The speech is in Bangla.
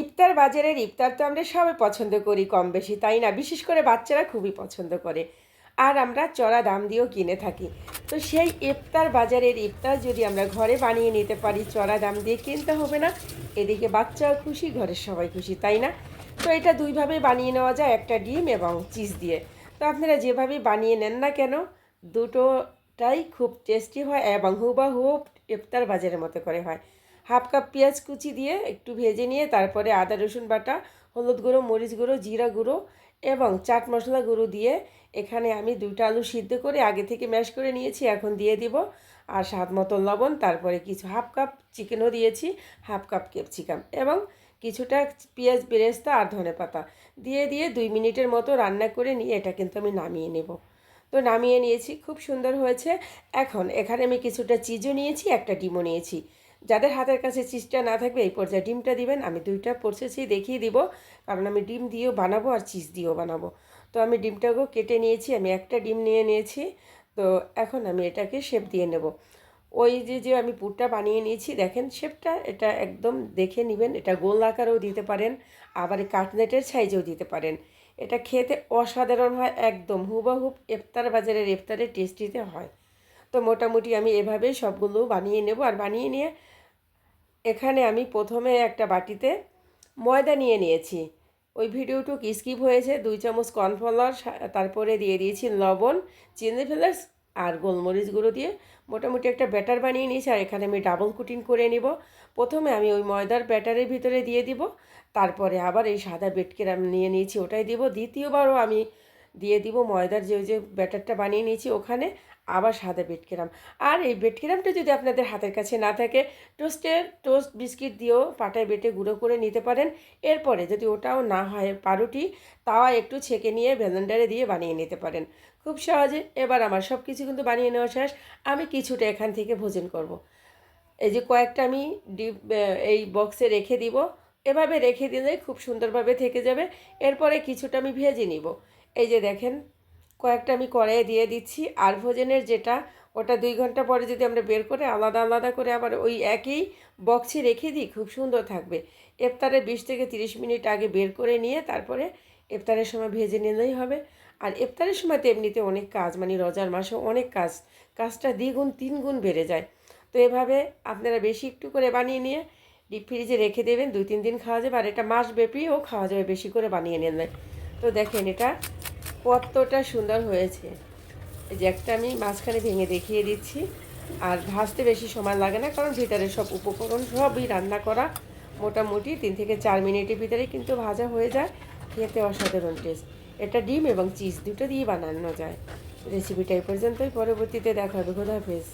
ইফতার বাজারের ইফতার তো আমরা সবাই পছন্দ করি কম বেশি, তাই না? বিশেষ করে বাচ্চারা খুবই পছন্দ করে। আর আমরা চড়া দাম দিয়েও কিনে থাকি। তো সেই ইফতার বাজারের ইফতার যদি আমরা ঘরে বানিয়ে নিতে পারি, চড়া দাম দিয়ে কিনতে হবে না। এদিকে বাচ্চাও খুশি, ঘরের সবাই খুশি, তাই না? তো এটা দুইভাবে বানিয়ে নেওয়া যায়, একটা ডিম এবং চিজ দিয়ে। তো আপনারা যেভাবে বানিয়ে নেন না কেন, দুটোটাই খুব টেস্টি হয় এবং হুবাহু ইফতার বাজারের মতো করে হয়। হাফ কাপ পেঁয়াজ কুচি দিয়ে একটু ভেজে নিয়ে তারপরে আদা, রসুন বাটা, হলুদ গুঁড়ো, মরিচ গুঁড়ো, জিরা গুঁড়ো এবং চাট মশলা গুঁড়ো দিয়ে এখানে আমি দুইটা আলু সিদ্ধ করে আগে থেকে ম্যাশ করে নিয়েছি, এখন দিয়ে দিব। আর স্বাদ মতো লবণ, তারপরে কিছু হাফ কাপ চিকেনও দিয়েছি, হাফ কাপ ক্যাপসিকাম এবং কিছুটা পেঁয়াজ বেরেস্তা আর ধনে পাতা দিয়ে দিয়ে দুই মিনিটের মতো রান্না করে নিয়ে এটা কিন্তু আমি নামিয়ে নেব। তো নামিয়ে নিয়েছি, খুব সুন্দর হয়েছে। এখন এখানে আমি কিছুটা চিজও নিয়েছি, একটা ডিমও নিয়েছি। যাদের হাতের কাছে চিজটা না থাকবে, এই পর্যায়ে ডিমটা দিবেন। আমি দুইটা প্রসেসই দেখিয়ে দিব, কারণ আমি ডিম দিয়েও বানাবো আর চিজ দিয়েও বানাবো। তো আমি ডিমটাকেও কেটে নিয়েছি, আমি একটা ডিম নিয়ে নিয়েছি। তো এখন আমি এটাকে শেপ দিয়ে নেব। ওই যে যে আমি পুরটা বানিয়ে নিয়েছি, দেখেন শেপটা এটা একদম দেখে নেবেন, এটা গোল আকারেও দিতে পারেন, আবার কাটলেটের সাইজেও দিতে পারেন। এটা খেতে অসাধারণ হয়, একদম হুবাহুব, ইফতার বাজারের ইফতারের টেস্টিতে হয়। তো মোটামুটি আমি এভাবে সবগুলো বানিয়ে নেব। আর বানিয়ে নিয়ে এখানে আমি প্রথমে একটা বাটিতে ময়দা নিয়ে নিয়েছি। ওই ভিডিওটুক স্কিপ হয়েছে, দুই চামচ কর্নফ্লাওয়ার তারপরে দিয়ে দিয়েছি লবণ, চিনি ফ্লেক্স আর গোলমরিচ গুঁড়ো দিয়ে। মোটামুটি একটা ব্যাটার বানিয়ে নিয়েছি, আর এখানে আমি ডাবল কুটিং করে নিব। প্রথমে আমি ওই ময়দার ব্যাটারের ভিতরে দিয়ে দিব। তারপরে আবার এই সাদা বেটকে আমি নিয়ে নিয়েছি, ওটাই দিব। দ্বিতীয়বারও আমি দিয়ে দিব ময়দার যে ওই যে ব্যাটারটা বানিয়ে নিয়েছি, ওখানে আবার সাদা বেটকেরাম আর এই বেটকেরামটা যদি আপনাদের হাতের কাছে না থাকে, টোস্টের টোস্ট বিস্কিট দিয়েও পাটায় বেটে গুঁড়ো করে নিতে পারেন। এরপরে যদি ওটাও না হয় পাউরুটি তাওয়া একটু ছেঁকে নিয়ে ব্লেন্ডারে দিয়ে বানিয়ে নিতে পারেন। খুব সহজে এবার আমার সব কিছু কিন্তু বানিয়ে নেওয়া শেষ। আমি কিছুটা এখান থেকে ভোজন করব। এই যে কয়েকটা আমি ডিপ এই বক্সে রেখে দিব। এভাবে রেখে দিলে খুব সুন্দরভাবে থেকে যাবে। এরপরে কিছুটা আমি ভেজে নিব। এই যে দেখেন, কয়েকটা আমি কড়াইয়ে দিয়ে দিচ্ছি। আর ভোজনের যেটা, ওটা দুই ঘণ্টা পরে যদি আমরা বের করে আলাদা আলাদা করে আবার ওই একই বক্সে রেখে দিই, খুব সুন্দর থাকবে। ইফতারের বিশ থেকে তিরিশ মিনিট আগে বের করে নিয়ে তারপরে ইফতারের সময় ভেজে নিলেই হবে। আর ইফতারের সময় তো এমনিতে অনেক কাজ মানে রোজার মাসে অনেক কাজ। কাজটা দ্বিগুণ তিন গুণ বেড়ে যায়। তো এভাবে আপনারা বেশি একটু করে বানিয়ে নিয়ে ডিপ ফ্রিজে রেখে দেবেন, দুই তিন দিন খাওয়া যাবে। আর এটা মাস ব্যাপীও খাওয়া যাবে বেশি করে বানিয়ে নিলে। তো দেখেন এটা কতটা সুন্দর হয়েছে। এই যে একটা আমি মাঝখানে ভেঙে দেখিয়ে দিচ্ছি। আর ভাজতে বেশি সময় লাগে না, কারণ ভিতরে সব উপকরণ সবই রান্না করা মোটামুটি তিন থেকে চার মিনিটের ভিতরে কিন্তু ভাজা হয়ে যায়। খেতে অসাধারণ টেস্ট এটা ডিম এবং চিজ দুটো দিয়ে বানানো যায়। রেসিপিটা এই পর্যন্তই। পরবর্তীতে দেখা হবে। খোদা হাফেজ।